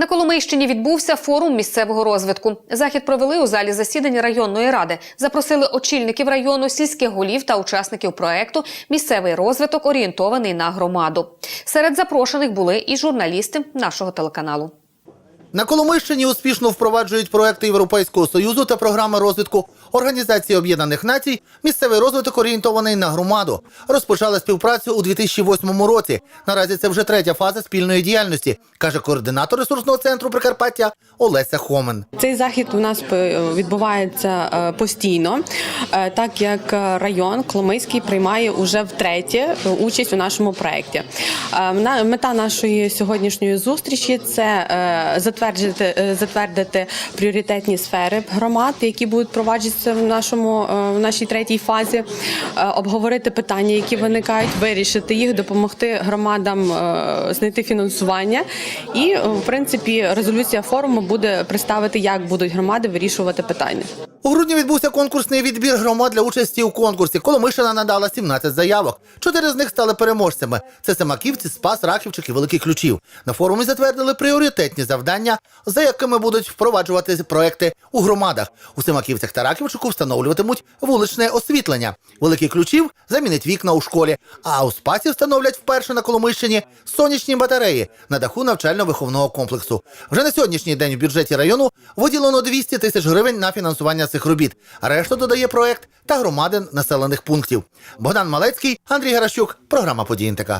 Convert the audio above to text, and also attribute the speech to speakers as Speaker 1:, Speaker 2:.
Speaker 1: На Коломийщині відбувся форум місцевого розвитку. Захід провели у залі засідань районної ради. Запросили очільників району, сільських голів та учасників проекту Місцевий розвиток орієнтований на громаду. Серед запрошених були і журналісти нашого телеканалу.
Speaker 2: На Коломийщині успішно впроваджують проекти Європейського союзу та програми розвитку Організації Об'єднаних Націй. Місцевий розвиток орієнтований на громаду. Розпочали співпрацю у 2008 році. Наразі це вже третя фаза спільної діяльності, каже координатор ресурсного центру Прикарпаття Олеся Хомен.
Speaker 3: Цей захід у нас відбувається е, постійно, е, так як район Коломийський приймає уже втретє е, участь у нашому проєкті. Мета нашої сьогоднішньої зустрічі це е, затвердити, е, затвердити пріоритетні сфери громад, які будуть проваджуватися в нашому е, в нашій третій фазі, е, обговорити питання, які виникають, вирішити їх, допомогти громадам знайти фінансування. І в принципі резолюція форуму буде представити, як будуть громади вирішувати питання.
Speaker 2: У грудні відбувся конкурсний відбір громад для участі у конкурсі. Коломийщина надала 17 заявок. Чотири з них стали переможцями. Це Семаківці, Спас, Рахівчик і Великий Ключів. На форумі затвердили пріоритетні завдання, за якими будуть впроваджувати проекти у громадах. У Семаківцях та Раківчику встановлюватимуть вуличне освітлення. Великий Ключів замінить вікна у школі. А у Спасі встановлять вперше на Коломийщині сонячні батареї на даху навчально-виховного комплексу. Вже на сьогоднішній день в бюджеті району виділено 200 тисяч гривень на фінансування Цих робіт. Решту додає проект та громадин населених пунктів. Богдан Малецький, Андрій Гаращук, програма «Події НТК».